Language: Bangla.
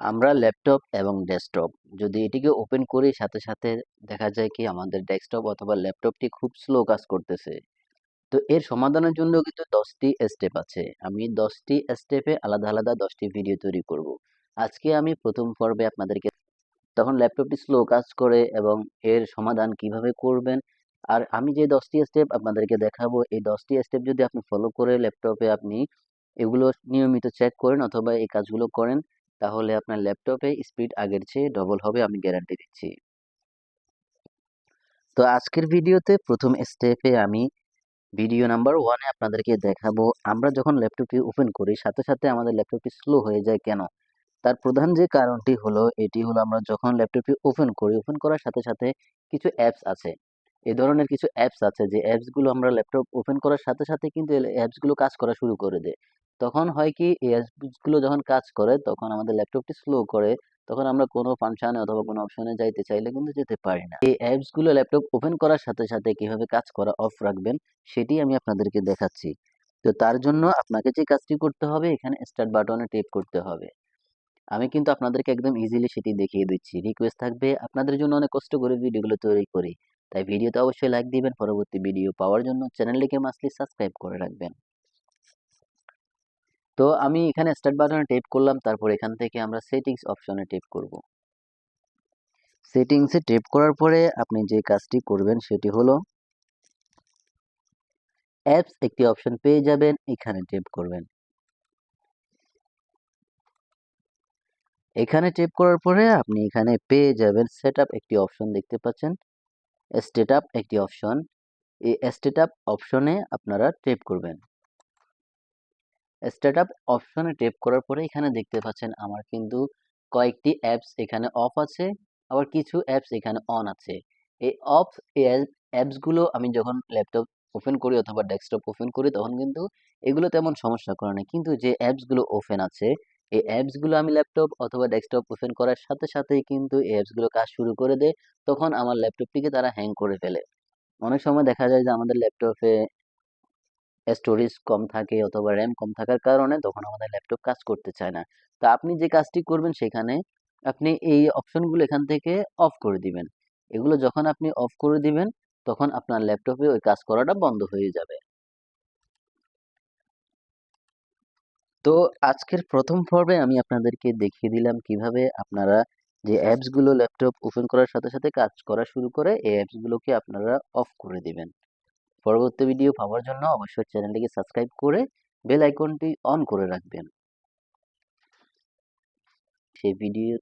আমরা ল্যাপটপ এবং ডেস্কটপ যদি এটিকে ওপেন করি, সাথে সাথে দেখা যায় কি আমাদের ডেস্কটপ অথবা ল্যাপটপটি খুব স্লো কাজ করতেছে। তো এর সমাধানের জন্য কিন্তু দশটি স্টেপ আছে। আমি দশটি স্টেপে আলাদা আলাদা দশটি ভিডিও তৈরি করব। আজকে আমি প্রথম পর্বে আপনাদেরকে তখন ল্যাপটপটি স্লো কাজ করে এবং এর সমাধান কীভাবে করবেন, আর আমি যে দশটি স্টেপ আপনাদেরকে দেখাবো, এই দশটি স্টেপ যদি আপনি ফলো করে ল্যাপটপে আপনি এগুলো নিয়মিত চেক করেন অথবা এই কাজগুলো করেন তাহলে আপনার ল্যাপটপে স্পিড আগের চেয়ে ডবল হবে, আমি গ্যারান্টি দিচ্ছি। তো আজকের ভিডিওতে প্রথম স্টেপে আমি ভিডিও নাম্বার ওয়ানে আপনাদেরকে দেখাবো, আমরা যখন ল্যাপটপটি ওপেন করি, সাথে সাথে আমাদের ল্যাপটপটি স্লো হয়ে যায় কেন? তার প্রধান যে কারণটি হলো, এটি হলো আমরা যখন ল্যাপটপটি ওপেন করি ওপেন করার সাথে সাথে কিছু অ্যাপস আছে। এ ধরনের কিছু অ্যাপস আছে, যে অ্যাপসগুলো আমরা ল্যাপটপ ওপেন করার সাথে সাথে কিন্তু অ্যাপসগুলো কাজ করা শুরু করে দেয়। তখন হয় কি এই যখন কাজ করে, তখন আমাদের ল্যাপটপটি স্লো করে, তখন আমরা কোনো ফাংশনে অথবা কোনো অপশনে যাইতে চাইলে কিন্তু যেতে পারি না। এই অ্যাপসগুলো ল্যাপটপ ওপেন করার সাথে সাথে কীভাবে কাজ করা অফ রাখবেন, সেটি আমি আপনাদেরকে দেখাচ্ছি। তো তার জন্য আপনাকে যে কাজটি করতে হবে, এখানে স্টার্ট বাটনে টেপ করতে হবে। আমি কিন্তু আপনাদেরকে একদম ইজিলি সেটি দেখিয়ে দিচ্ছি। রিকোয়েস্ট থাকবে, আপনাদের জন্য অনেক কষ্ট করে ভিডিওগুলো তৈরি করি। তাই ভিডিওতে অবশ্যই লাইক দিবেন, পরবর্তী ভিডিও পাওয়ার জন্য চ্যানেলটিকে মাসলি সাবস্ক্রাইব করে রাখবেন। তো আমি এখানে স্টার্ট বাটনে টেপ করলাম, তারপর এখান থেকে আমরা সেটিংস অপশনে টেপ করব। সেটিংসে টেপ করার পরে আপনি যে কাজটি করবেন সেটি হলো অ্যাপস একটি অপশন পেয়ে যাবেন, এখানে টেপ করবেন। এখানে টেপ করার পরে আপনি এখানে পেয়ে যাবেন সেট একটি অপশন দেখতে পাচ্ছেন। স্টেট একটি অপশন এই স্টেট অপশনে আপনারা টেপ করবেন। স্টেট অপশনে টেপ করার পরে এখানে দেখতে পাচ্ছেন আমার কিন্তু কয়েকটি অ্যাপস এখানে অফ আছে, আবার কিছু অ্যাপস এখানে অন আছে। এই অফ অ্যাপসগুলো আমি যখন ল্যাপটপ ওপেন করি অথবা ডেস্কটপ ওপেন করি তখন কিন্তু এগুলো তেমন সমস্যা করে না। কিন্তু যে অ্যাপসগুলো ওপেন আছে, এই অ্যাপসগুলো আমি ল্যাপটপ অথবা ডেস্কটপ ওপেন করার সাথে সাথেই কিন্তু এই অ্যাপসগুলো কাজ শুরু করে দেয়, তখন আমার ল্যাপটপটিকে তারা হ্যাং করে ফেলে। অনেক সময় দেখা যায় যে আমাদের ল্যাপটপে স্টোরেজ কম থাকে অথবা র্যাম কম থাকার কারণে তখন আমাদের ল্যাপটপ কাজ করতে চায় না। তো আপনি যে কাজটি করবেন সেখানে আপনি এই অপশনগুলো এখান থেকে অফ করে দিবেন। এগুলো যখন আপনি অফ করে দিবেন, তখন আপনার ল্যাপটপে ওই কাজ করাটা বন্ধ হয়ে যাবে। তো আজকের প্রথম পর্বে আমি আপনাদেরকে দেখিয়ে দিলাম কীভাবে আপনারা যে অ্যাপসগুলো ল্যাপটপ ওপেন করার সাথে সাথে কাজ করা শুরু করে, এই অ্যাপসগুলোকে আপনারা অফ করে দিবেন। পরবর্তী ভিডিও পাওয়ার জন্য অবশ্যই চ্যানেলটিকে সাবস্ক্রাইব করে বেল আইকনটি অন করে রাখবেন। সেই ভিডিও